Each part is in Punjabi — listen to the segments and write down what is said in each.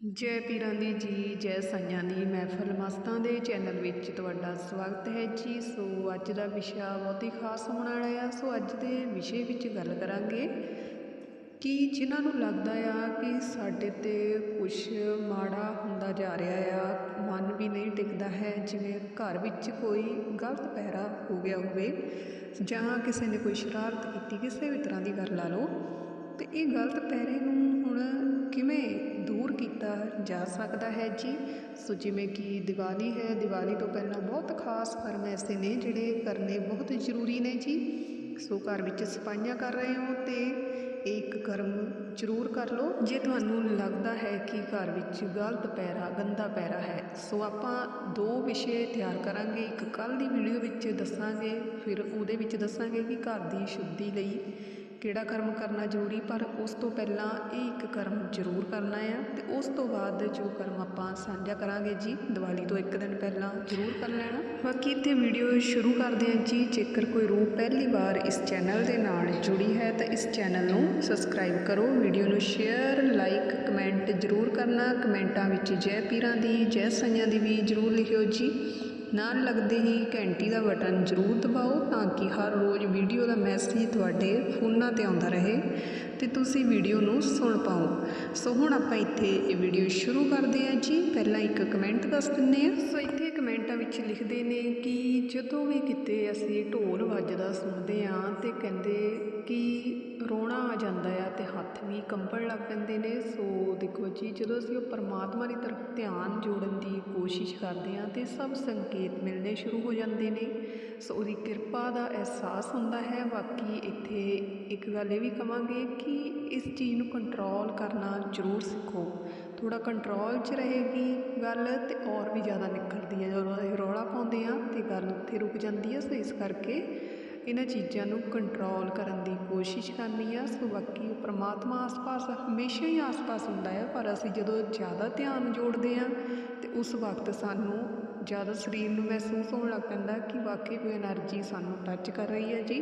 ਜੈ ਪੀਰਾਂ ਦੀ ਜੀ, ਜੈ ਸਾਈਆਂ ਦੀ ਮਹਿਫਲ। ਮਸਤਾਂ ਦੇ ਚੈਨਲ ਵਿੱਚ ਤੁਹਾਡਾ ਸਵਾਗਤ ਹੈ ਜੀ। ਸੋ ਅੱਜ ਦਾ ਵਿਸ਼ਾ ਬਹੁਤ ਹੀ ਖਾਸ ਹੋਣ ਵਾਲਾ ਆ। ਸੋ ਅੱਜ ਦੇ ਵਿਸ਼ੇ ਵਿੱਚ ਗੱਲ ਕਰਾਂਗੇ ਕਿ ਜਿਨ੍ਹਾਂ ਨੂੰ ਲੱਗਦਾ ਆ ਕਿ ਸਾਡੇ ਤੇ ਕੁਝ ਮਾੜਾ ਹੁੰਦਾ ਜਾ ਰਿਹਾ ਆ, ਮਨ ਵੀ ਨਹੀਂ ਟਿਕਦਾ ਹੈ। ਜਿਵੇਂ ਘਰ ਵਿੱਚ ਕੋਈ ਗਲਤ ਪਹਿਰਾ ਹੋ ਗਿਆ ਹੋਵੇ ਜਾਂ ਕਿਸੇ ਨੇ ਕੋਈ ਸ਼ਰਾਰਤ ਕੀਤੀ, ਕਿਸੇ ਵੀ ਤਰ੍ਹਾਂ ਦੀ ਗੱਲ ਲਾ ਲਓ। ਅਤੇ ਇਹ ਗਲਤ ਪਹਿਰੇ ਨੂੰ ਹੁਣ ਕਿਵੇਂ ਦੂਰ ਕੀਤਾ ਜਾ ਸਕਦਾ ਹੈ ਜੀ? ਸੋ ਜਿਵੇਂ ਕਿ ਦੀਵਾਲੀ ਹੈ, ਦੀਵਾਲੀ ਤੋਂ ਪਹਿਲਾਂ ਬਹੁਤ ਖਾਸ ਕਰਮ ਐਸੇ ਨੇ ਜਿਹੜੇ ਕਰਨੇ ਬਹੁਤ ਜ਼ਰੂਰੀ ਨੇ ਜੀ। ਸੋ ਘਰ ਵਿੱਚ ਸਫਾਈਆਂ ਕਰ ਰਹੇ ਹੋ ਤੇ ਇਹ ਇੱਕ ਕਰਮ ਜ਼ਰੂਰ ਕਰ ਲਓ। ਜੇ ਤੁਹਾਨੂੰ ਲੱਗਦਾ ਹੈ ਕਿ ਘਰ ਵਿੱਚ ਗਲਤ ਪੈਰਾ ਗੰਦਾ ਪੈਰਾ ਹੈ, ਸੋ ਆਪਾਂ ਦੋ ਵਿਸ਼ੇ ਤਿਆਰ ਕਰਾਂਗੇ। ਇੱਕ ਕੱਲ ਦੀ ਵੀਡੀਓ ਵਿੱਚ ਦੱਸਾਂਗੇ, ਫਿਰ ਉਹਦੇ ਵਿੱਚ ਦੱਸਾਂਗੇ ਕਿ ਘਰ ਦੀ ਸ਼ੁੱਧੀ ਲਈ ਕਿਹੜਾ ਕਰਮ ਕਰਨਾ ਜ਼ਰੂਰੀ, ਪਰ ਉਸ ਤੋਂ ਪਹਿਲਾਂ ਇਹ ਇੱਕ ਕਰਮ ਜ਼ਰੂਰ ਕਰਨਾ ਆ ਅਤੇ ਉਸ ਤੋਂ ਬਾਅਦ ਜੋ ਕਰਮ ਆਪਾਂ ਸਾਂਝਾ ਕਰਾਂਗੇ ਜੀ, ਦੀਵਾਲੀ ਤੋਂ ਇੱਕ ਦਿਨ ਪਹਿਲਾਂ ਜ਼ਰੂਰ ਕਰ ਲੈਣਾ। ਬਾਕੀ ਇੱਥੇ ਵੀਡੀਓ ਸ਼ੁਰੂ ਕਰਦੇ ਹਾਂ ਜੀ, ਜੇਕਰ ਕੋਈ ਰੂਹ ਪਹਿਲੀ ਵਾਰ ਇਸ ਚੈਨਲ ਦੇ ਨਾਲ ਜੁੜੀ ਹੈ ਤਾਂ ਇਸ ਚੈਨਲ ਨੂੰ ਸਬਸਕ੍ਰਾਈਬ ਕਰੋ, ਵੀਡੀਓ ਨੂੰ ਸ਼ੇਅਰ, ਲਾਈਕ, ਕਮੈਂਟ ਜ਼ਰੂਰ ਕਰਨਾ, ਕਮੈਂਟਾਂ ਵਿੱਚ ਜੈ ਪੀਰਾਂ ਦੀ, ਜੈ ਸਾਈਆਂ ਦੀ ਵੀ ਜ਼ਰੂਰ ਲਿਖਿਓ ਜੀ। ਨਾਲ ਲੱਗਦੇ ਹੀ ਘੰਟੀ ਦਾ ਬਟਨ ਜ਼ਰੂਰ ਦਬਾਓ ਤਾਂ ਕਿ ਹਰ ਰੋਜ਼ ਵੀਡੀਓ ਦਾ ਮੈਸੇਜ ਤੁਹਾਡੇ ਫੋਨਾਂ ਤੇ ਆਉਂਦਾ ਰਹੇ ਤੇ ਤੁਸੀਂ ਵੀਡੀਓ ਨੂੰ ਸੁਣ ਪਾਓ। ਸੋ ਹੁਣ ਆਪਾਂ ਇੱਥੇ ਇਹ ਵੀਡੀਓ ਸ਼ੁਰੂ ਕਰਦੇ ਹਾਂ ਜੀ। ਪਹਿਲਾਂ ਇੱਕ ਕਮੈਂਟ ਦੱਸ ਦਿੰਨੇ ਆ ਸੋ ਇੱਥੇ ਕਮੈਂਟਾਂ ਵਿੱਚ ਲਿਖਦੇ ਨੇ ਕਿ ਜਦੋਂ ਵੀ ਕਿਤੇ ਅਸੀਂ ਢੋਲ ਵੱਜਦਾ ਸੁਣਦੇ ਆ ਤੇ ਕਹਿੰਦੇ ਕਿ ਤੇ ਕੰਬਣ ਲੱਗ ਪੈਂਦੇ ਨੇ। ਸੋ ਦੇਖੋ ਜੀ, ਜਦੋਂ ਅਸੀਂ ਉਹ ਪਰਮਾਤਮਾ ਦੀ ਤਰਫ ਧਿਆਨ ਜੋੜਨ ਦੀ ਕੋਸ਼ਿਸ਼ ਕਰਦੇ ਹਾਂ, ਤੇ ਸਭ ਸੰਕੇਤ ਮਿਲਣੇ ਸ਼ੁਰੂ ਹੋ ਜਾਂਦੇ ਨੇ। ਸੋ ਉਹਦੀ ਕਿਰਪਾ ਦਾ ਅਹਿਸਾਸ ਹੁੰਦਾ ਹੈ। ਬਾਕੀ ਇੱਥੇ ਇੱਕ ਗੱਲ ਇਹ ਵੀ ਕਵਾਂਗੇ ਕਿ ਇਸ ਚੀਜ਼ ਨੂੰ ਕੰਟਰੋਲ ਕਰਨਾ ਜ਼ਰੂਰ ਸਿੱਖੋ। ਥੋੜਾ ਕੰਟਰੋਲ 'ਚ ਰਹੇਗੀ ਗੱਲ ਤੇ ਔਰ ਵੀ ਜ਼ਿਆਦਾ ਨਿਕਲਦੀ ਹੈ। ਜਦੋਂ ਅਸੀਂ ਰੌਲਾ ਪਾਉਂਦੇ ਆ ਤੇ ਗੱਲ ਉੱਥੇ ਰੁਕ ਜਾਂਦੀ ਹੈ। ਸੋ ਇਸ ਕਰਕੇ ਇਹਨਾਂ ਚੀਜ਼ਾਂ ਨੂੰ ਕੰਟਰੋਲ ਕਰਨ ਦੀ ਕੋਸ਼ਿਸ਼ ਕਰਨੀ ਆ। ਸੋ ਬਾਕੀ ਪਰਮਾਤਮਾ ਆਸ-ਪਾਸ ਹਮੇਸ਼ਾ ਹੀ ਆਸ-ਪਾਸ ਹੁੰਦਾ ਹੈ ਪਰ ਅਸੀਂ ਜਦੋਂ ਜ਼ਿਆਦਾ ਧਿਆਨ ਜੋੜਦੇ ਹਾਂ ਤੇ ਉਸ ਵਕਤ ਸਾਨੂੰ ਜ਼ਿਆਦਾ ਸਰੀਰ ਨੂੰ ਮਹਿਸੂਸ ਹੋਣ ਲੱਗ ਪੈਂਦਾ ਕਿ ਵਾਕਈ ਕੋਈ એનર્ਜੀ ਸਾਨੂੰ ਟੱਚ ਕਰ ਰਹੀ ਹੈ ਜੀ।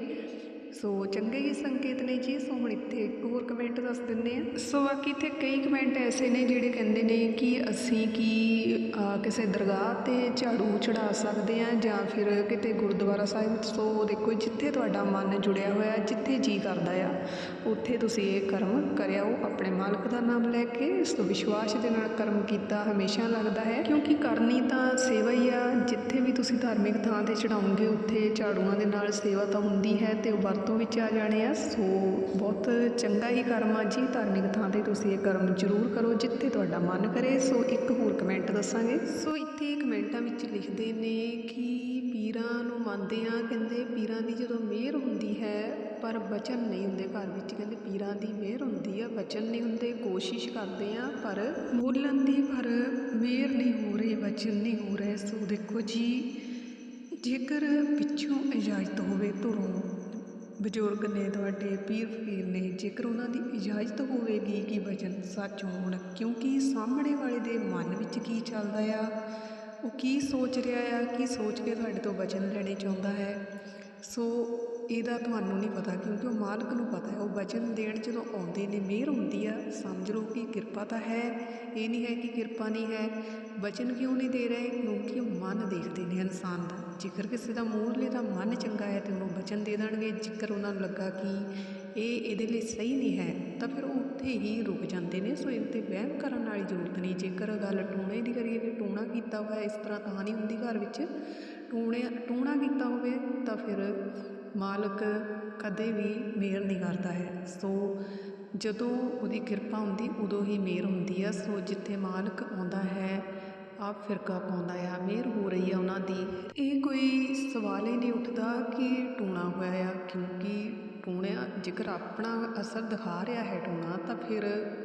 ਸੋ ਚੰਗੇ ਹੀ ਸੰਕੇਤ ਨੇ ਜੀ। ਸੋ ਹੁਣ ਇੱਥੇ ਇੱਕ ਹੋਰ ਕਮੈਂਟ ਦੱਸ ਦਿੰਨੇ ਆ ਸੋ ਬਾਕੀ ਇੱਥੇ ਕਈ ਕਮੈਂਟ ਐਸੇ ਨੇ ਜਿਹੜੇ ਕਹਿੰਦੇ ਨੇ ਕਿ ਅਸੀਂ ਕੀ ਕਿਸੇ ਦਰਗਾਹ ਤੇ ਝਾੜੂ ਚੜਾ ਸਕਦੇ ਆ ਜਾਂ ਫਿਰ ਕਿਤੇ ਗੁਰਦੁਆਰਾ ਸਾਹਿਬ। ਸੋ ਦੇਖੋ ਜਿੱਥੇ ਤੁਹਾਡਾ ਮਨ ਜੁੜਿਆ ਹੋਇਆ, ਜਿੱਥੇ ਜੀ ਕਰਦਾ ਆ, ਉੱਥੇ ਤੁਸੀਂ ਇਹ ਕਰਮ ਕਰਿਆਓ ਆਪਣੇ ਮਾਲਕ ਦਾ ਨਾਮ ਲੈ ਕੇ ਇਸ ਤੋਂ ਵਿਸ਼ਵਾਸ ਦੇ ਨਾਲ ਕਰਮ ਕੀਤਾ ਹਮੇਸ਼ਾ ਲੱਗਦਾ ਹੈ। ਕਿਉਂਕਿ ਕਰਨੀ ਤਾਂ ਸੇਵਾ ਹੀ ਆ। ਜਿੱਥੇ ਵੀ ਤੁਸੀਂ ਧਾਰਮਿਕ ਥਾਂ ਤੇ ਚੜਾਉਂਗੇ, ਉੱਥੇ ਝਾੜੂਆਂ ਦੇ ਨਾਲ ਸੇਵਾ ਤਾਂ ਹੁੰਦੀ ਹੈ ਤੇ ਉਹ ਵਰਤੋਂ ਵਿੱਚ ਆ ਜਾਣੇ ਆ, ਸੋ ਬਹੁਤ ਚੰਗਾ ਹੀ ਕਰਮ ਆ ਜੀ। ਧਾਰਮਿਕ ਥਾਂ ਤੇ ਤੁਸੀਂ ਇਹ ਕਰਮ ਜ਼ਰੂਰ ਕਰੋ ਜਿੱਥੇ ਤੁਹਾਡਾ ਮਨ ਕਰੇ। ਸੋ ਇੱਕ ਹੋਰ ਕਮੈਂਟ ਦੱਸਾਂਗੇ। ਸੋ ਇੱਥੇ ਕਮੈਂਟਾਂ ਵਿੱਚ ਲਿਖਦੇ ਨੇ ਕਿ ਪੀਰਾਂ ਨੂੰ ਮੰਨਦੇ ਆ ਕਹਿੰਦੇ ਪੀਰਾਂ ਦੀ ਜਦੋਂ ਮਿਹਰ ਹੁੰਦੀ ਹੈ, ਪਰ ਬਚਨ ਨਹੀਂ ਹੁੰਦੇ ਘਰ ਵਿੱਚ। ਕਹਿੰਦੇ ਪੀਰਾਂ ਦੀ ਮਿਹਰ ਹੁੰਦੀ ਆ, ਬਚਨ ਨਹੀਂ ਹੁੰਦੇ, ਕੋਸ਼ਿਸ਼ ਕਰਦੇ ਆ ਪਰ ਬੋਲਣ ਦੀ, ਪਰ ਮਿਹਰ ਨਹੀਂ ਹੋ ਰਹੀ, ਬਚਨ ਨਹੀਂ ਹੋ ਰਿਹਾ। ਸੋ ਦੇਖੋ ਜੀ, ਜੇਕਰ ਪਿੱਛੋਂ ਇਜਾਜ਼ਤ ਹੋਵੇ ਧੁਰੋਂ ਬਜ਼ੁਰਗ ਨੇ ਤੁਹਾਡੇ ਪੀਰ ਫਕੀਰ ਨੇ ਜੇਕਰ ਉਹਨਾਂ ਦੀ ਇਜਾਜ਼ਤ ਹੋਵੇਗੀ ਕਿ ਵਚਨ ਸੱਚ ਹੋਣ, ਕਿਉਂਕਿ ਸਾਹਮਣੇ ਵਾਲੇ ਦੇ ਮਨ ਵਿੱਚ ਕੀ ਚੱਲਦਾ ਆ? ਉਹ ਕੀ ਸੋਚ ਰਿਹਾ ਆ? ਕੀ ਸੋਚ ਕੇ ਤੁਹਾਡੇ ਤੋਂ ਵਚਨ ਲੈਣੇ ਚਾਹੁੰਦਾ ਹੈ? ਸੋ ਇਹਦਾ ਤੁਹਾਨੂੰ ਨਹੀਂ ਪਤਾ ਕਿਉਂਕਿ ਉਹ ਮਾਲਕ ਨੂੰ ਪਤਾ ਹੈ, ਉਹ ਵਚਨ ਦੇਣ ਜਦੋਂ ਆਉਂਦੇ ਨੇ, ਮਿਹਰ ਹੁੰਦੀ ਆ, ਸਮਝ ਲਓ ਕਿ ਕਿਰਪਾ ਤਾਂ ਹੈ, ਇਹ ਨਹੀਂ ਹੈ ਕਿ ਕਿਰਪਾ ਨਹੀਂ ਹੈ, ਵਚਨ ਕਿਉਂ ਨਹੀਂ ਦੇ ਰਹੇ? ਕਿਉਂਕਿ ਉਹ ਮਨ ਦੇਖਦੇ ਨੇ ਇਨਸਾਨ ਦਾ। ਜੇਕਰ ਕਿਸੇ ਦਾ ਮੂਹਰਲੇ ਦਾ ਮਨ ਚੰਗਾ ਹੈ ਤੇ ਉਹਨੂੰ ਵਚਨ ਦੇ ਦੇਣਗੇ, ਜੇਕਰ ਉਹਨਾਂ ਨੂੰ ਲੱਗਾ ਕਿ ਇਹ ਇਹਦੇ ਲਈ ਸਹੀ ਨਹੀਂ ਹੈ, ਤਾਂ ਫਿਰ ਉਹ ਉੱਥੇ ਹੀ ਰੁਕ ਜਾਂਦੇ ਨੇ, ਸੋ ਇਹਦੇ ਤੇ ਵਹਿਮ ਕਰਨ ਵਾਲੀ ਜ਼ਰੂਰਤ ਨਹੀਂ। ਜੇਕਰ ਗੱਲ ਟੂਣੇ ਦੀ ਕਰੀਏ ਕਿ ਟੂਣਾ ਕੀਤਾ ਹੋਇਆ, ਇਸ ਤਰ੍ਹਾਂ ਤਾਂ ਨਹੀਂ ਹੁੰਦੀ ਘਰ ਵਿੱਚ ਟੂਣੇ ਟੂਣਾ ਕੀਤਾ ਹੋਵੇ, ਤਾਂ ਫਿਰ ਮਾਲਕ ਕਦੇ ਵੀ ਮਿਹਰ ਨਹੀਂ ਕਰਦਾ ਹੈ। ਸੋ ਜਦੋਂ ਉਹਦੀ ਕਿਰਪਾ ਹੁੰਦੀ, ਉਦੋਂ ਹੀ ਮਿਹਰ ਹੁੰਦੀ ਆ। ਸੋ ਜਿੱਥੇ ਮਾਲਕ ਆਉਂਦਾ ਹੈ, ਆਪ ਫਿਰਕਾ ਪਾਉਂਦਾ ਆ। ਮਿਹਰ ਹੋ ਰਹੀ ਆ ਉਹਨਾਂ ਦੀ। ਇਹ ਕੋਈ ਸਵਾਲ ਹੀ ਨਹੀਂ ਉੱਠਦਾ ਕਿ ਟੂਣਾ ਹੋਇਆ ਆ, ਕਿਉਂਕਿ ਟੂਣਿਆ ਜੇਕਰ ਆਪਣਾ ਅਸਰ ਦਿਖਾ ਰਿਹਾ ਹੈ ਟੂਣਾ ਤਾਂ ਫਿਰ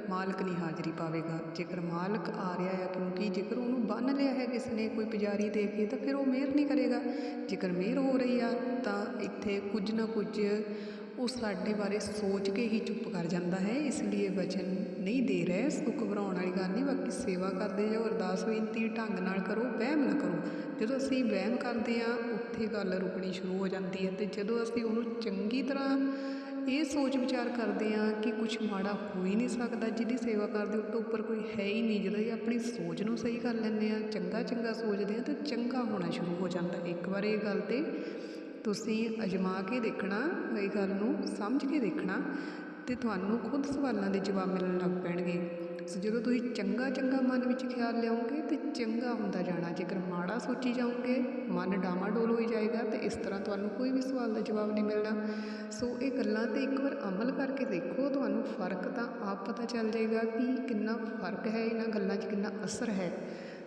ਮਾਲਕ ਨਹੀਂ ਹਾਜ਼ਰੀ ਪਾਵੇਗਾ। ਜੇਕਰ ਮਾਲਕ ਆ ਰਿਹਾ ਹੈ ਕਿਉਂਕਿ ਜੇਕਰ ਉਹਨੂੰ ਬੰਨ ਲਿਆ ਹੈ ਕਿਸ ਨੇ ਕੋਈ ਪੁਜਾਰੀ ਦੇ ਕੇ, ਤਾਂ ਫਿਰ ਉਹ ਮਿਹਰ ਨਹੀਂ ਕਰੇਗਾ। ਜੇਕਰ ਮਿਹਰ ਹੋ ਰਹੀ ਆ, ਤਾਂ ਇੱਥੇ ਕੁਝ ਨਾ ਕੁਝ ਉਹ ਸਾਡੇ ਬਾਰੇ ਸੋਚ ਕੇ ਹੀ ਚੁੱਪ ਕਰ ਜਾਂਦਾ ਹੈ। ਇਸ ਲਈ ਵਚਨ ਨਹੀਂ ਦੇ ਰਿਹਾ। ਸੋ ਘਬਰਾਉਣ ਵਾਲੀ ਗੱਲ ਨਹੀਂ, ਬਾਕੀ ਸੇਵਾ ਕਰਦੇ ਜਾਓ ਅਰਦਾਸ ਬੇਨਤੀ ਢੰਗ ਨਾਲ ਕਰੋ, ਵਹਿਮ ਨਾ ਕਰੋ। ਜਦੋਂ ਅਸੀਂ ਵਹਿਮ ਕਰਦੇ ਆ ਇੱਥੇ ਗੱਲ ਰੁਕਣੀ ਸ਼ੁਰੂ ਹੋ ਜਾਂਦੀ ਹੈ ਅਤੇ ਜਦੋਂ ਅਸੀਂ ਉਹਨੂੰ ਚੰਗੀ ਤਰ੍ਹਾਂ ਇਹ ਸੋਚ ਵਿਚਾਰ ਕਰਦੇ ਹਾਂ ਕਿ ਕੁਝ ਮਾੜਾ ਹੋ ਹੀ ਨਹੀਂ ਸਕਦਾ, ਜਿਹਦੀ ਸੇਵਾ ਕਰਦੇ ਉਹ ਤੋਂ ਉੱਪਰ ਕੋਈ ਹੈ ਹੀ ਨਹੀਂ, ਜਦੋਂ ਇਹ ਆਪਣੀ ਸੋਚ ਨੂੰ ਸਹੀ ਕਰ ਲੈਂਦੇ ਹਾਂ, ਚੰਗਾ ਚੰਗਾ ਸੋਚਦੇ ਹਾਂ ਤਾਂ ਚੰਗਾ ਹੋਣਾ ਸ਼ੁਰੂ ਹੋ ਜਾਂਦਾ ਇੱਕ ਵਾਰ ਇਹ ਗੱਲ ਤੇ ਤੁਸੀਂ ਅਜਮਾ ਕੇ ਦੇਖਣਾ, ਇਹ ਗੱਲ ਨੂੰ ਸਮਝ ਕੇ ਦੇਖਣਾ ਤੇ ਤੁਹਾਨੂੰ ਖੁਦ ਸਵਾਲਾਂ ਦੇ ਜਵਾਬ ਮਿਲਣ ਲੱਗ ਪੈਣਗੇ। ਜਦੋਂ ਤੁਸੀਂ ਚੰਗਾ ਚੰਗਾ ਮਨ ਵਿੱਚ ਖਿਆਲ ਲਿਆਓਗੇ ਤੇ ਚੰਗਾ ਹੁੰਦਾ ਜਾਣਾ। ਜੇਕਰ ਮਾੜਾ ਸੋਚੀ ਜਾਓਗੇ, ਮਨ ਡਾਮਾਡੋਲ ਹੋਈ ਜਾਏਗਾ ਤੇ ਇਸ ਤਰ੍ਹਾਂ ਤੁਹਾਨੂੰ ਕੋਈ ਵੀ ਸਵਾਲ ਦਾ ਜਵਾਬ ਨਹੀਂ ਮਿਲਣਾ। ਸੋ ਇਹ ਗੱਲਾਂ ਤੇ ਇੱਕ ਵਾਰ ਅਮਲ ਕਰਕੇ ਦੇਖੋ, ਤੁਹਾਨੂੰ ਫ਼ਰਕ ਤਾਂ ਆਪ ਪਤਾ ਚੱਲ ਜਾਏਗਾ ਕਿ ਕਿੰਨਾ ਫ਼ਰਕ ਹੈ ਇਹਨਾਂ ਗੱਲਾਂ 'ਚ, ਕਿੰਨਾ ਅਸਰ ਹੈ।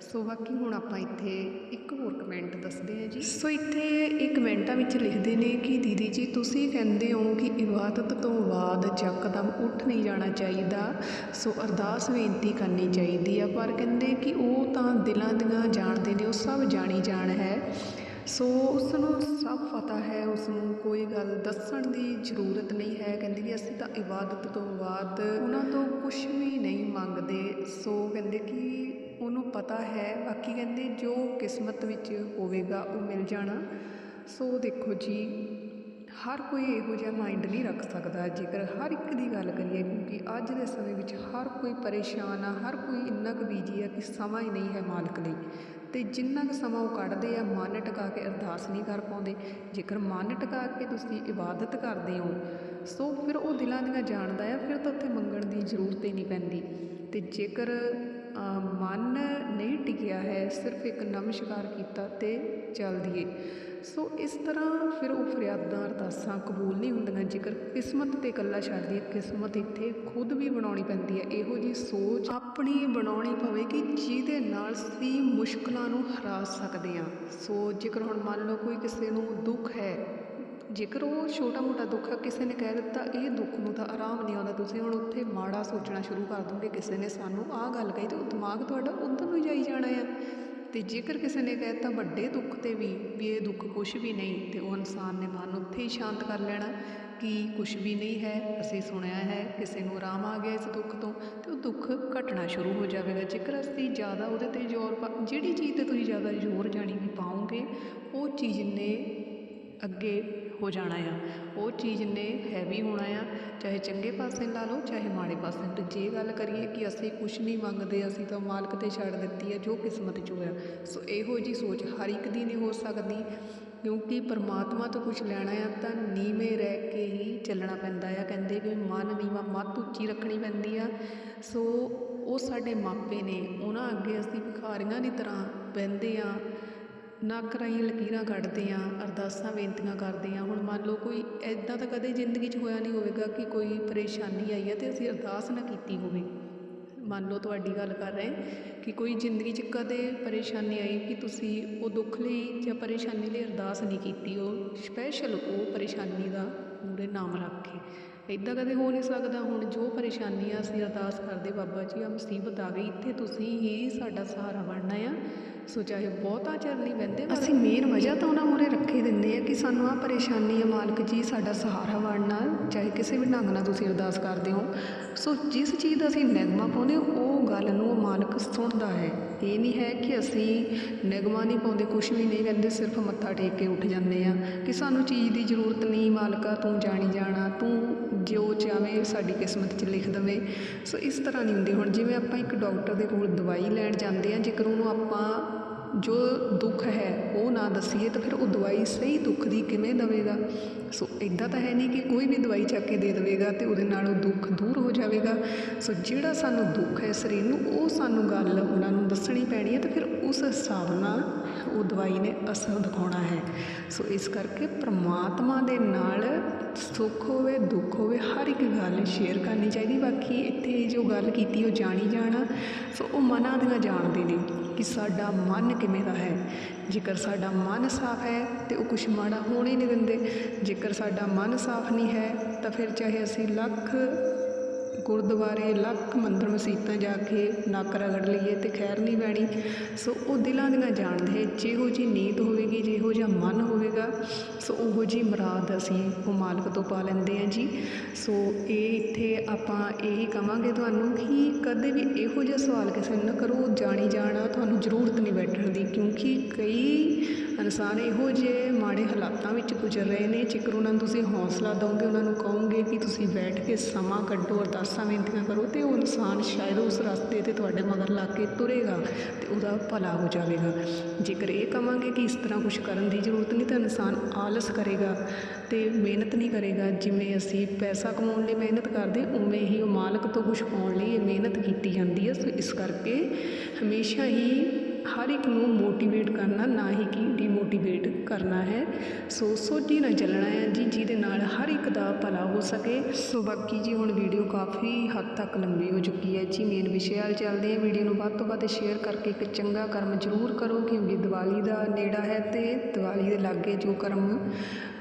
ਸੋ ਬਾਕੀ ਹੁਣ ਆਪਾਂ ਇੱਥੇ ਇੱਕ ਹੋਰ ਕਮੈਂਟ ਦੱਸਦੇ ਹਾਂ ਜੀ। ਸੋ ਇੱਥੇ ਇਹ ਕਮੈਂਟਾਂ ਵਿੱਚ ਲਿਖਦੇ ਨੇ ਕਿ ਦੀਦੀ ਜੀ, ਤੁਸੀਂ ਕਹਿੰਦੇ ਹੋ ਕਿ ਇਬਾਦਤ ਤੋਂ ਬਾਅਦ ਯਕਦਮ ਉੱਠ ਨਹੀਂ ਜਾਣਾ ਚਾਹੀਦਾ। ਸੋ ਅਰਦਾਸ ਬੇਨਤੀ ਕਰਨੀ ਚਾਹੀਦੀ ਆ, ਪਰ ਕਹਿੰਦੇ ਕਿ ਉਹ ਤਾਂ ਦਿਲਾਂ ਦੀਆਂ ਜਾਣਦੇ ਨੇ, ਉਹ ਸਭ ਜਾਣੀ ਜਾਣ ਹੈ। ਸੋ ਉਸ ਨੂੰ ਸਭ ਪਤਾ ਹੈ ਉਸ ਨੂੰ ਕੋਈ ਗੱਲ ਦੱਸਣ ਦੀ ਜ਼ਰੂਰਤ ਨਹੀਂ ਹੈ। ਕਹਿੰਦੇ ਕਿ ਅਸੀਂ ਤਾਂ ਇਬਾਦਤ ਤੋਂ ਬਾਅਦ ਉਹਨਾਂ ਤੋਂ ਕੁਝ ਵੀ ਨਹੀਂ ਮੰਗਦੇ। ਸੋ ਕਹਿੰਦੇ ਕਿ ਉਹਨੂੰ ਪਤਾ ਹੈ, ਬਾਕੀ ਕਹਿੰਦੇ ਜੋ ਕਿਸਮਤ ਵਿੱਚ ਹੋਵੇਗਾ ਉਹ ਮਿਲ ਜਾਣਾ। ਸੋ ਦੇਖੋ ਜੀ, ਹਰ ਕੋਈ ਇਹੋ ਜਿਹਾ ਮਾਈਂਡ ਨਹੀਂ ਰੱਖ ਸਕਦਾ। ਜੇਕਰ ਹਰ ਇੱਕ ਦੀ ਗੱਲ ਕਰੀਏ, ਕਿਉਂਕਿ ਅੱਜ ਦੇ ਸਮੇਂ ਵਿੱਚ ਹਰ ਕੋਈ ਪਰੇਸ਼ਾਨ ਆ, ਹਰ ਕੋਈ ਇੰਨਾ ਕੁ ਬੀਜੀ ਆ ਕਿ ਸਮਾਂ ਹੀ ਨਹੀਂ ਹੈ ਮਾਲਕ ਲਈ। ਤੇ ਜਿੰਨਾ ਕੁ ਸਮਾਂ ਉਹ ਕੱਢਦੇ ਆ, ਮਨ ਟਿਕਾ ਕੇ ਅਰਦਾਸ ਨਹੀਂ ਕਰ ਪਾਉਂਦੇ। ਜੇਕਰ ਮਨ ਟਿਕਾ ਕੇ ਤੁਸੀਂ ਇਬਾਦਤ ਕਰਦੇ ਹੋ, ਸੋ ਫਿਰ ਉਹ ਦਿਲਾਂ ਦੀਆਂ ਜਾਣਦਾ ਆ, ਫਿਰ ਤਾਂ ਉੱਥੇ ਮੰਗਣ ਦੀ ਜ਼ਰੂਰਤ ਹੀ ਨਹੀਂ ਪੈਂਦੀ। ਤੇ ਜੇਕਰ ਮਨ ਨਹੀਂ ਟਿਕਿਆ ਹੈ, ਸਿਰਫ ਇੱਕ ਨਮਸਕਾਰ ਕੀਤਾ ਤੇ ਚੱਲ ਦੀਏ। ਸੋ ਇਸ ਤਰ੍ਹਾਂ ਫਿਰ ਉਹ ਫਰਿਆਦਾਂ, ਅਰਦਾਸਾਂ ਕਬੂਲ ਨਹੀਂ ਹੁੰਦੀਆਂ। ਜੇਕਰ ਕਿਸਮਤ ਤੇ ਇਕੱਲਾ ਛੱਡ ਦਈਏ, ਕਿਸਮਤ ਇੱਥੇ ਖੁਦ ਵੀ ਬਣਾਉਣੀ ਪੈਂਦੀ ਹੈ। ਇਹੋ ਜੀ ਸੋਚ ਆਪਣੀ ਬਣਾਉਣੀ ਪਵੇਗੀ ਜਿਹਦੇ ਨਾਲ ਅਸੀਂ ਮੁਸ਼ਕਲਾਂ ਨੂੰ ਹਰਾ ਸਕਦੇ ਹਾਂ। ਸੋ ਜੇਕਰ ਹੁਣ ਮੰਨ ਲਓ ਕੋਈ ਕਿਸੇ ਨੂੰ ਦੁੱਖ ਹੈ ਜੇਕਰ ਉਹ ਛੋਟਾ ਮੋਟਾ ਦੁੱਖ ਆ ਕਿਸੇ ਨੇ ਕਹਿ ਦਿੱਤਾ, ਇਹ ਦੁੱਖ ਨੂੰ ਤਾਂ ਆਰਾਮ ਨਹੀਂ ਆਉਂਦਾ। ਤੁਸੀਂ ਹੁਣ ਉੱਥੇ ਮਾੜਾ ਸੋਚਣਾ ਸ਼ੁਰੂ ਕਰ ਦੋਗੇ, ਕਿਸੇ ਨੇ ਸਾਨੂੰ ਆਹ ਗੱਲ ਕਹੀ ਤੇ ਉਹ ਦਿਮਾਗ ਤੁਹਾਡਾ ਉਧਰ ਨੂੰ ਜਾਈ ਜਾਣਾ ਆ। ਤੇ ਜੇਕਰ ਕਿਸੇ ਨੇ ਕਹਿ ਦਿੱਤਾ ਵੱਡੇ ਦੁੱਖ ਤੇ ਵੀ ਵੀ ਇਹ ਦੁੱਖ ਕੁਝ ਵੀ ਨਹੀਂ, ਤੇ ਉਹ ਇਨਸਾਨ ਨੇ ਮਨ ਉੱਥੇ ਹੀ ਸ਼ਾਂਤ ਕਰ ਲੈਣਾ ਕਿ ਕੁਝ ਵੀ ਨਹੀਂ ਹੈ, ਅਸੀਂ ਸੁਣਿਆ ਹੈ, ਕਿਸੇ ਨੂੰ ਆਰਾਮ ਆ ਗਿਆ ਇਸ ਦੁੱਖ ਤੋਂ, ਤੇ ਉਹ ਦੁੱਖ ਘਟਣਾ ਸ਼ੁਰੂ ਹੋ ਜਾਵੇਗਾ। ਜੇਕਰ ਅਸੀਂ ਜ਼ਿਆਦਾ ਉਹਦੇ ਤੇ ਜ਼ੋਰ ਪਾ, ਜਿਹੜੀ ਚੀਜ਼ ਤੇ ਤੁਸੀਂ ਜ਼ਿਆਦਾ ਜ਼ੋਰ ਜਾਣੀ ਵੀ ਪਾਓਗੇ, ਉਹ ਚੀਜ਼ ਨੇ ਅੱਗੇ ਹੋ ਜਾਣਾ ਆ। ਉਹ ਚੀਜ਼ ਨੇ ਹੈਵੀ ਹੋਣਾ ਆ, ਚਾਹੇ ਚੰਗੇ ਪਾਸੇ ਲਾ ਲਓ, ਚਾਹੇ ਮਾੜੇ ਪਾਸੇ। ਤੇ ਜੇ ਗੱਲ ਕਰੀਏ ਕਿ ਅਸੀਂ ਕੁਝ ਨਹੀਂ ਮੰਗਦੇ, ਅਸੀਂ ਤਾਂ ਮਾਲਕ ਤੇ ਛੱਡ ਦਿੱਤੀ ਹੈ ਜੋ ਕਿਸਮਤ 'ਚ ਹੋਇਆ ਸੋ ਇਹੋ ਜੀ ਸੋਚ ਹਰ ਇੱਕ ਦੀ ਨਹੀਂ ਹੋ ਸਕਦੀ, ਕਿਉਂਕਿ ਪਰਮਾਤਮਾ ਤੋਂ ਕੁਝ ਲੈਣਾ ਆ ਤਾਂ ਨੀਵੇਂ ਰਹਿ ਕੇ ਹੀ ਚੱਲਣਾ ਪੈਂਦਾ ਆ। ਕਹਿੰਦੇ ਕਿ ਮਨ ਨੀਵਾਂ, ਮੱਤ ਉੱਚੀ ਰੱਖਣੀ ਪੈਂਦੀ ਆ। ਸੋ ਉਹ ਸਾਡੇ ਮਾਪੇ ਨੇ, ਉਹਨਾਂ ਅੱਗੇ ਅਸੀਂ ਭਿਖਾਰੀਆਂ ਦੀ ਤਰ੍ਹਾਂ ਬਹਿੰਦੇ ਆ। ਨੱਕ ਰਾਹੀਂ ਲਕੀਰਾਂ ਕੱਢਦੇ ਹਾਂ ਅਰਦਾਸਾਂ ਬੇਨਤੀਆਂ ਕਰਦੇ ਹਾਂ ਹੁਣ ਮੰਨ ਲਓ ਕੋਈ ਐਦਾਂ ਤਾਂ ਕਦੇ ਜ਼ਿੰਦਗੀ 'ਚ ਹੋਇਆ ਨਹੀਂ ਹੋਵੇਗਾ ਕਿ ਕੋਈ ਪਰੇਸ਼ਾਨੀ ਆਈ ਹੈ ਅਤੇ ਅਸੀਂ ਅਰਦਾਸ ਨਾ ਕੀਤੀ ਹੋਵੇ। ਮੰਨ ਲਓ ਤੁਹਾਡੀ ਗੱਲ ਕਰ ਰਹੇ ਕਿ ਕੋਈ ਜ਼ਿੰਦਗੀ 'ਚ ਕਦੇ ਪਰੇਸ਼ਾਨੀ ਆਈ ਕਿ ਤੁਸੀਂ ਉਹ ਦੁੱਖ ਲਈ ਜਾਂ ਪਰੇਸ਼ਾਨੀ ਲਈ ਅਰਦਾਸ ਨਹੀਂ ਕੀਤੀ, ਉਹ ਸਪੈਸ਼ਲ ਉਹ ਪਰੇਸ਼ਾਨੀ ਦਾ ਮੂਹਰੇ ਨਾਮ ਰੱਖ। ਕੇ ਇੱਦਾਂ ਕਦੇ ਹੋ ਨਹੀਂ ਸਕਦਾ। ਹੁਣ ਜੋ ਪਰੇਸ਼ਾਨੀ ਆ ਅਸੀਂ ਅਰਦਾਸ ਕਰਦੇ, ਬਾਬਾ ਜੀ ਆ ਮੁਸੀਬਤ ਆ ਗਈ, ਇੱਥੇ ਤੁਸੀਂ ਹੀ ਸਾਡਾ ਸਹਾਰਾ ਬਣਨਾ ਆ। ਸੋ ਚਾਹੇ ਬਹੁਤਾ ਚਿਰ ਨਹੀਂ ਬਹਿੰਦੇ ਅਸੀਂ ਮੇਨ ਵਜ੍ਹਾ ਤਾਂ ਉਹਨਾਂ ਮੂਹਰੇ ਰੱਖੇ ਦਿੰਦੇ ਆ ਕਿ ਸਾਨੂੰ ਆ ਪਰੇਸ਼ਾਨੀ ਆ ਮਾਲਕ ਜੀ, ਸਾਡਾ ਸਹਾਰਾ ਬਣਨਾ ਚਾਹੇ ਕਿਸੇ ਵੀ ਢੰਗ ਨਾਲ ਤੁਸੀਂ ਅਰਦਾਸ ਕਰਦੇ ਹੋ। ਸੋ ਜਿਸ ਚੀਜ਼ ਦਾ ਅਸੀਂ ਨਿਗਮਾ ਪਾਉਂਦੇ ਉਹ ਗੱਲ ਨੂੰ ਉਹ ਮਾਲਕ ਸੁਣਦਾ ਹੈ। ਇਹ ਨਹੀਂ ਹੈ ਕਿ ਅਸੀਂ ਨਿਗਮਾ ਨਹੀਂ ਪਾਉਂਦੇ ਕੁਝ ਵੀ ਨਹੀਂ ਕਹਿੰਦੇ, ਸਿਰਫ ਮੱਥਾ ਟੇਕ ਕੇ ਉੱਠ ਜਾਂਦੇ ਆ ਕਿ ਸਾਨੂੰ ਚੀਜ਼ ਦੀ ਜ਼ਰੂਰਤ ਨਹੀਂ, ਮਾਲਕਾ, ਤੂੰ ਜਾਣੀ ਜਾਣਾ, ਤੂੰ ਜੋ ਚਾਵੇਂ ਸਾਡੀ ਕਿਸਮਤ 'ਚ ਲਿਖ ਦਵੇਂ। ਸੋ ਇਸ ਤਰ੍ਹਾਂ ਨਹੀਂ ਹੁੰਦੀ। ਹੁਣ ਜਿਵੇਂ ਆਪਾਂ ਇੱਕ ਡਾਕਟਰ ਦੇ ਕੋਲ ਦਵਾਈ ਲੈਣ ਜਾਂਦੇ ਆ ਜੇਕਰ ਉਹਨੂੰ ਆਪਾਂ ਜੋ ਦੁੱਖ ਹੈ, ਉਹ ਨਾ ਦੱਸੀਏ ਤਾਂ ਫਿਰ ਉਹ ਦਵਾਈ ਸਹੀ ਦੁੱਖ ਦੀ ਕਿਵੇਂ ਦੇਵੇਗਾ? ਸੋ ਇੱਦਾਂ ਤਾਂ ਹੈ ਨਹੀਂ ਕਿ ਕੋਈ ਵੀ ਦਵਾਈ ਚੱਕ ਕੇ ਦੇ ਦੇਵੇਗਾ ਅਤੇ ਉਹਦੇ ਨਾਲ ਉਹ ਦੁੱਖ ਦੂਰ ਹੋ ਜਾਵੇਗਾ। ਸੋ ਜਿਹੜਾ ਸਾਨੂੰ ਦੁੱਖ ਹੈ ਸਰੀਰ ਨੂੰ, ਉਹ ਸਾਨੂੰ ਗੱਲ ਉਹਨਾਂ ਨੂੰ ਦੱਸਣੀ ਪੈਣੀ ਹੈ ਤੇ ਫਿਰ ਉਸ ਹਿਸਾਬ ਨਾਲ ਉਹ ਦਵਾਈ ਨੇ ਅਸਰ ਦਿਖਾਉਣਾ ਹੈ। ਸੋ ਇਸ ਕਰਕੇ ਪ੍ਰਮਾਤਮਾ ਦੇ ਨਾਲ ਸੁੱਖ ਹੋਵੇ, ਦੁੱਖ ਹੋਵੇ, ਹਰ ਇੱਕ ਗੱਲ ਸ਼ੇਅਰ ਕਰਨੀ ਚਾਹੀਦੀ। ਬਾਕੀ ਇੱਥੇ ਜੋ ਗੱਲ ਕੀਤੀ ਉਹ ਜਾਣੀ ਜਾਣਾ ਸੋ ਉਹ ਮਨਾਂ ਦੀਆਂ ਜਾਣਦੇ ਨੇ। ਕਿ ਸਾਡਾ ਮਨ ਕਿਵੇਂ ਦਾ ਹੈ। ਜੇਕਰ ਸਾਡਾ ਮਨ ਸਾਫ਼ ਹੈ, ਤੇ ਉਹ ਕੁਛ ਮਾੜਾ ਹੋਣ ਹੀ ਨਹੀਂ ਦਿੰਦੇ। ਜੇਕਰ ਸਾਡਾ ਮਨ ਸਾਫ਼ ਨਹੀਂ ਹੈ, ਤਾਂ ਫਿਰ ਚਾਹੇ ਅਸੀਂ ਲੱਖ ਗੁਰਦੁਆਰੇ, ਲੱਖ ਮੰਦਰ ਮਸੀਤਾਂ ਜਾ ਕੇ ਨੱਕ ਰਗੜ ਲਈਏ ਤੇ ਖੈਰ ਨਹੀਂ ਪੈਣੀ। ਸੋ ਉਹ ਦਿਲਾਂ ਦੀਆਂ ਜਾਣਦੇ ਜਿਹੋ ਜੀ ਨੀਤ ਹੋਵੇਗੀ, ਜਿਹੋ ਜਿਹਾ ਮਨ ਹੋਵੇਗਾ ਸੋ ਉਹੋ ਜਿਹੀ ਮੁਰਾਦ ਅਸੀਂ ਉਹ ਮਾਲਕ ਤੋਂ ਪਾ ਲੈਂਦੇ ਹਾਂ ਜੀ। ਸੋ ਇਹ ਇੱਥੇ ਆਪਾਂ ਇਹੀ ਕਵਾਂਗੇ ਤੁਹਾਨੂੰ ਕਿ ਕਦੇ ਵੀ ਇਹੋ ਜਿਹਾ ਸਵਾਲ ਕਿਸੇ ਨੂੰ ਨਾ ਕਰੋ ਜਾਣੀ ਜਾਣਾ ਤੁਹਾਨੂੰ ਜ਼ਰੂਰਤ ਨਹੀਂ ਬੈਠਣ ਦੀ, ਕਿਉਂਕਿ ਕਈ ਇਨਸਾਨ ਇਹੋ ਜਿਹੇ ਮਾੜੇ ਹਾਲਾਤਾਂ ਵਿੱਚ ਗੁਜ਼ਰ ਰਹੇ ਨੇ। ਜੇਕਰ ਉਹਨਾਂ ਨੂੰ ਤੁਸੀਂ ਹੌਸਲਾ ਦਿਓਗੇ, ਉਹਨਾਂ ਨੂੰ ਕਹੋਗੇ ਕਿ ਤੁਸੀਂ ਬੈਠ ਕੇ ਸਮਾਂ ਕੱਢੋ, ਅਰਦਾਸਾਂ ਬੇਨਤੀਆਂ ਕਰੋ, ਤੇ ਉਹ ਇਨਸਾਨ ਸ਼ਾਇਦ ਉਸ ਰਸਤੇ ਤੇ ਤੁਹਾਡੇ ਮਗਰ ਲੱਗ ਕੇ ਤੁਰੇਗਾ ਤੇ ਉਹਦਾ ਭਲਾ ਹੋ ਜਾਵੇਗਾ। ਜੇਕਰ ਇਹ ਕਵਾਂਗੇ ਕਿ ਇਸ ਤਰ੍ਹਾਂ ਕੁਝ ਕਰਨ ਦੀ ਜ਼ਰੂਰਤ ਨਹੀਂ, ਤਾਂ ਇਨਸਾਨ ਆਲਸ ਕਰੇਗਾ ਅਤੇ ਮਿਹਨਤ ਨਹੀਂ ਕਰੇਗਾ। ਜਿਵੇਂ ਅਸੀਂ ਪੈਸਾ ਕਮਾਉਣ ਲਈ ਮਿਹਨਤ ਕਰਦੇ, ਉਵੇਂ ਹੀ ਉਹ ਮਾਲਕ ਤੋਂ ਕੁਛ ਪਾਉਣ ਲਈ ਇਹ ਮਿਹਨਤ ਕੀਤੀ ਜਾਂਦੀ ਹੈ। ਸੋ ਇਸ ਕਰਕੇ ਹਮੇਸ਼ਾ ਹੀ ਹਰ ਇੱਕ ਨੂੰ ਮੋਟੀਵੇਟ ਕਰਨਾ, ਨਾ ਹੀ ਕਿ ਡੀਮੋਟੀਵੇਟ ਕਰਨਾ ਹੈ। ਸੋ ਸੋਚੀ ਨਾਲ ਚੱਲਣਾ ਹੈ ਜੀ, ਜਿਹਦੇ ਨਾਲ ਹਰ ਇੱਕ ਦਾ ਭਲਾ ਹੋ ਸਕੇ। ਸੋ ਬਾਕੀ ਜੀ, ਹੁਣ ਵੀਡੀਓ ਕਾਫੀ ਹੱਦ ਤੱਕ ਲੰਬੀ ਹੋ ਚੁੱਕੀ ਹੈ ਜੀ। ਮੇਨ ਵਿਸ਼ੇ ਵੱਲ ਚੱਲਦੇ ਹਾਂ। ਵੀਡੀਓ ਨੂੰ ਵੱਧ ਤੋਂ ਵੱਧ ਸ਼ੇਅਰ ਕਰਕੇ ਇੱਕ ਚੰਗਾ ਕਰਮ ਜ਼ਰੂਰ ਕਰੋ, ਕਿਉਂਕਿ ਦੀਵਾਲੀ ਦਾ ਨੇੜਾ ਹੈ ਤੇ ਦੀਵਾਲੀ ਦੇ ਲਾਗੇ ਜੋ ਕਰਮ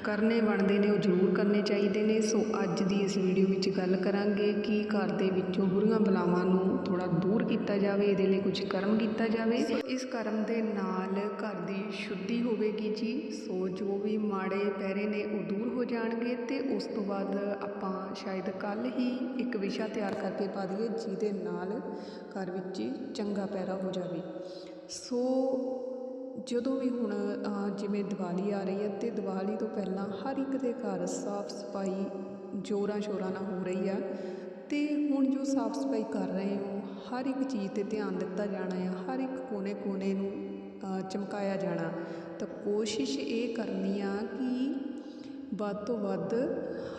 ਕਰਨੇ ਬਣਦੇ ਨੇ, ਉਹ ਜ਼ਰੂਰ ਕਰਨੇ ਚਾਹੀਦੇ ਨੇ। ਸੋ ਅੱਜ ਦੀ ਇਸ ਵੀਡੀਓ ਵਿੱਚ ਗੱਲ ਕਰਾਂਗੇ ਕਿ ਘਰ ਦੇ ਵਿੱਚੋਂ ਬੁਰੀਆਂ ਬਲਾਵਾਂ ਨੂੰ ਥੋੜਾ ਦੂਰ ਕੀਤਾ ਜਾਵੇ, ਇਹਦੇ ਲਈ ਕੁਝ ਕਰਮ ਕੀਤਾ ਜਾਵੇ। ਇਸ ਕਰਮ ਦੇ ਨਾਲ ਘਰ ਦੀ ਸ਼ੁੱਧੀ ਹੋਵੇਗੀ ਜੀ। ਸੋ ਜੋ ਵੀ ਮਾੜੇ ਪਹਿਰੇ ਨੇ, ਉਹ ਦੂਰ ਹੋ ਜਾਣਗੇ ਤੇ ਉਸ ਤੋਂ ਬਾਅਦ ਆਪਾਂ ਸ਼ਾਇਦ ਕੱਲ ਹੀ ਇੱਕ ਵਿਸ਼ਾ ਤਿਆਰ ਕਰਕੇ ਪਾ ਦਈਏ, ਜਿਹਦੇ ਨਾਲ ਘਰ ਵਿੱਚ ਚੰਗਾ ਪਹਿਰਾ ਹੋ ਜਾਵੇ। ਸੋ ਜਦੋਂ ਵੀ ਹੁਣ ਜਿਵੇਂ ਦੀਵਾਲੀ ਆ ਰਹੀ ਹੈ ਅਤੇ ਦੀਵਾਲੀ ਤੋਂ ਪਹਿਲਾਂ ਹਰ ਇੱਕ ਦੇ ਘਰ ਸਾਫ਼ ਸਫ਼ਾਈ ਜੋਰਾਂ ਸ਼ੋਰਾਂ ਨਾਲ ਹੋ ਰਹੀ ਆ। ਅਤੇ ਹੁਣ ਜੋ ਸਾਫ਼ ਸਫ਼ਾਈ ਕਰ ਰਹੇ ਹੋ, ਹਰ ਇੱਕ ਚੀਜ਼ ਤੇ ਧਿਆਨ ਦਿੱਤਾ ਜਾਣਾ ਆ, ਹਰ ਇੱਕ ਕੋਨੇ-ਕੋਨੇ ਨੂੰ ਚਮਕਾਇਆ ਜਾਣਾ। ਤਾਂ ਕੋਸ਼ਿਸ਼ ਇਹ ਕਰਨੀ ਆ ਕਿ ਵੱਧ ਤੋਂ ਵੱਧ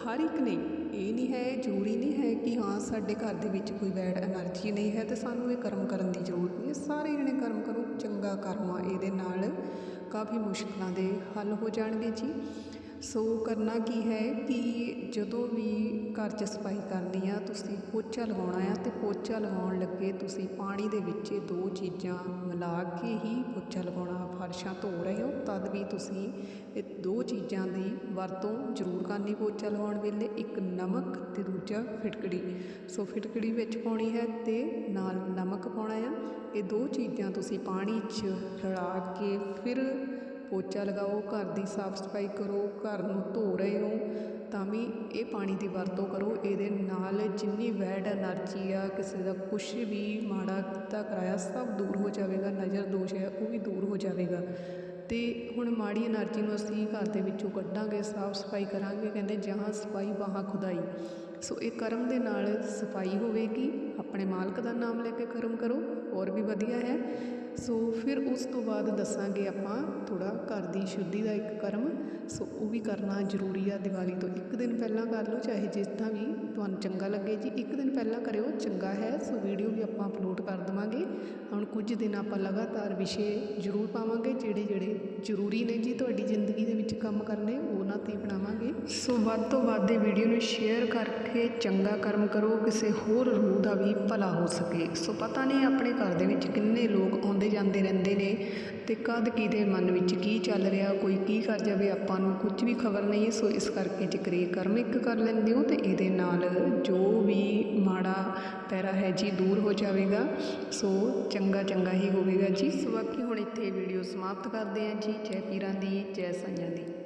ਹਰ ਇੱਕ ਨੇ ਇਹ ਨਹੀਂ ਹੈ, ਇਹ ਜ਼ਰੂਰੀ ਨਹੀਂ ਹੈ ਕਿ ਹਾਂ ਸਾਡੇ ਘਰ ਦੇ ਵਿੱਚ ਕੋਈ ਬੈਡ ਐਨਰਜੀ ਨਹੀਂ ਹੈ ਤਾਂ ਸਾਨੂੰ ਇਹ ਕਰਮ ਕਰਨ ਦੀ ਜ਼ਰੂਰਤ ਨਹੀਂ ਹੈ। ਸਾਰੇ ਜਣੇ ਕਰਮ ਕਰੋ, ਚੰਗਾ ਕਰਮ ਆ, ਇਹਦੇ ਨਾਲ ਕਾਫੀ ਮੁਸ਼ਕਿਲਾਂ ਦੇ ਹੱਲ ਹੋ ਜਾਣਗੇ ਜੀ। ਸੋ ਕਰਨਾ ਕੀ ਹੈ ਕਿ ਜਦੋਂ ਵੀ ਘਰ 'ਚ ਸਫ਼ਾਈ ਕਰਨੀ ਆ, ਤੁਸੀਂ ਪੋਚਾ ਲਗਾਉਣਾ ਆ ਅਤੇ ਪੋਚਾ ਲਗਾਉਣ ਲੱਗੇ ਤੁਸੀਂ ਪਾਣੀ ਦੇ ਵਿੱਚ ਦੋ ਚੀਜ਼ਾਂ ਮਿਲਾ ਕੇ ਹੀ ਪੋਚਾ ਲਗਾਉਣਾ ਫਰਸ਼ਾਂ ਧੋ ਰਹੇ ਹੋ, ਤਦ ਵੀ ਤੁਸੀਂ ਇਹ ਦੋ ਚੀਜ਼ਾਂ ਦੀ ਵਰਤੋਂ ਜ਼ਰੂਰ ਕਰਨੀ ਪੋਚਾ ਲਗਾਉਣ ਵੇਲੇ, ਇੱਕ ਨਮਕ ਅਤੇ ਦੂਜਾ ਫਿਟਕੜੀ। ਸੋ ਫਿਟਕੜੀ ਵਿੱਚ ਪਾਉਣੀ ਹੈ ਅਤੇ ਨਾਲ ਨਮਕ ਪਾਉਣਾ ਆ। ਇਹ ਦੋ ਚੀਜ਼ਾਂ ਤੁਸੀਂ ਪਾਣੀ 'ਚ ਰਲਾ ਕੇ ਫਿਰ ਪੋਚਾ ਲਗਾਓ, ਘਰ ਦੀ ਸਾਫ਼ ਸਫ਼ਾਈ ਕਰੋ, ਘਰ ਨੂੰ ਧੋ ਰਹੇ ਹੋ ਤਾਂ ਵੀ ਇਹ ਪਾਣੀ ਦੀ ਵਰਤੋਂ ਕਰੋ। ਇਹਦੇ ਨਾਲ ਜਿੰਨੀ ਬੈਡ ਐਨਰਜੀ ਆ, ਕਿਸੇ ਦਾ ਕੁਛ ਵੀ ਮਾੜਾ ਕੀਤਾ, ਕਰਾਇਆ, ਸਭ ਦੂਰ ਹੋ ਜਾਵੇਗਾ। ਨਜ਼ਰ ਦੋਸ਼ ਹੈ, ਉਹ ਵੀ ਦੂਰ ਹੋ ਜਾਵੇਗਾ। ਅਤੇ ਹੁਣ ਮਾੜੀ ਐਨਰਜੀ ਨੂੰ ਅਸੀਂ ਘਰ ਦੇ ਵਿੱਚੋਂ ਕੱਢਾਂਗੇ, ਸਾਫ਼ ਸਫ਼ਾਈ ਕਰਾਂਗੇ, ਕਹਿੰਦੇ ਜਹਾਂ ਸਫ਼ਾਈ, ਵਾਹਾਂ ਖੁਦਾਈ। ਸੋ ਇਹ ਕਰਮ ਦੇ ਨਾਲ ਸਫ਼ਾਈ ਹੋਵੇਗੀ। ਆਪਣੇ ਮਾਲਕ ਦਾ ਨਾਮ ਲੈ ਕੇ ਕਰਮ ਕਰੋ, ਹੋਰ ਵੀ ਵਧੀਆ ਹੈ। ਸੋ ਫਿਰ ਉਸ ਤੋਂ ਬਾਅਦ ਦੱਸਾਂਗੇ ਆਪਾਂ ਥੋੜ੍ਹਾ ਘਰ ਦੀ ਸ਼ੁੱਧੀ ਦਾ ਇੱਕ ਕਰਮ। ਸੋ ਉਹ ਵੀ ਕਰਨਾ ਜ਼ਰੂਰੀ ਆ, ਦੀਵਾਲੀ ਤੋਂ ਇੱਕ ਦਿਨ ਪਹਿਲਾਂ ਕਰ ਲਓ, ਚਾਹੇ ਜਿਸ ਤਰ੍ਹਾਂ ਵੀ ਤੁਹਾਨੂੰ ਚੰਗਾ ਲੱਗੇ ਜੀ। ਇੱਕ ਦਿਨ ਪਹਿਲਾਂ ਕਰਿਓ, ਚੰਗਾ ਹੈ, ਸੋ ਵੀਡੀਓ ਵੀ ਆਪਾਂ ਅਪਲੋਡ ਕਰ ਦਵਾਂਗੇ। ਹੁਣ ਕੁਝ ਦਿਨ ਆਪਾਂ ਲਗਾਤਾਰ ਵਿਸ਼ੇ ਜ਼ਰੂਰ ਪਾਵਾਂਗੇ, ਜਿਹੜੇ ਜਿਹੜੇ ਜ਼ਰੂਰੀ ਨੇ ਜੀ ਤੁਹਾਡੀ ਜ਼ਿੰਦਗੀ ਦੇ ਵਿੱਚ ਕੰਮ ਕਰਨੇ ਉਹਨਾਂ ਤੇ ਹੀ ਬਣਾਵਾਂਗੇ। ਸੋ ਵੱਧ ਤੋਂ ਵੱਧ ਇਹ ਵੀਡੀਓ ਨੂੰ ਸ਼ੇਅਰ ਕਰਕੇ ਚੰਗਾ ਕਰਮ ਕਰੋ, ਕਿਸੇ ਹੋਰ ਰੂਹ ਦਾ ਵੀ ਭਲਾ ਹੋ ਸਕੇ। ਸੋ ਪਤਾ ਨਹੀਂ ਆਪਣੇ ਘਰ ਦੇ ਵਿੱਚ ਕਿੰਨੇ ਲੋਕ ਆਉਂਦੇ ਜਾਂਦੇ ਰਹਿੰਦੇ ਨੇ ਅਤੇ ਕਦ ਕਿਹਦੇ ਮਨ ਵਿੱਚ ਕੀ ਚੱਲ ਰਿਹਾ, ਕੋਈ ਕੀ ਕਰ ਜਾਵੇ, ਆਪਾਂ ਨੂੰ ਕੁਝ ਵੀ ਖਬਰ ਨਹੀਂ, ਸੋ ਇਸ ਕਰਕੇ ਜੇਕਰ ਇਹ ਕਰਮ ਇੱਕ ਕਰ ਲੈਂਦੇ ਹੋ ਤੇ ਇਹਦੇ ਨਾਲ ਜੋ ਵੀ ਮਾੜਾ ਪੈਰਾ ਹੈ ਜੀ ਦੂਰ ਹੋ ਜਾਵੇਗਾ, ਸੋ ਚੰਗਾ ਚੰਗਾ ਹੀ ਹੋਵੇਗਾ ਜੀ। ਸੋ ਬਾਕੀ ਹੁਣ ਇੱਥੇ ਵੀਡੀਓ ਸਮਾਪਤ ਕਰਦੇ ਹਾਂ ਜੀ। ਜੈ ਪੀਰਾਂ ਦੀ, ਜੈ ਸਾਈਆਂ ਦੀ।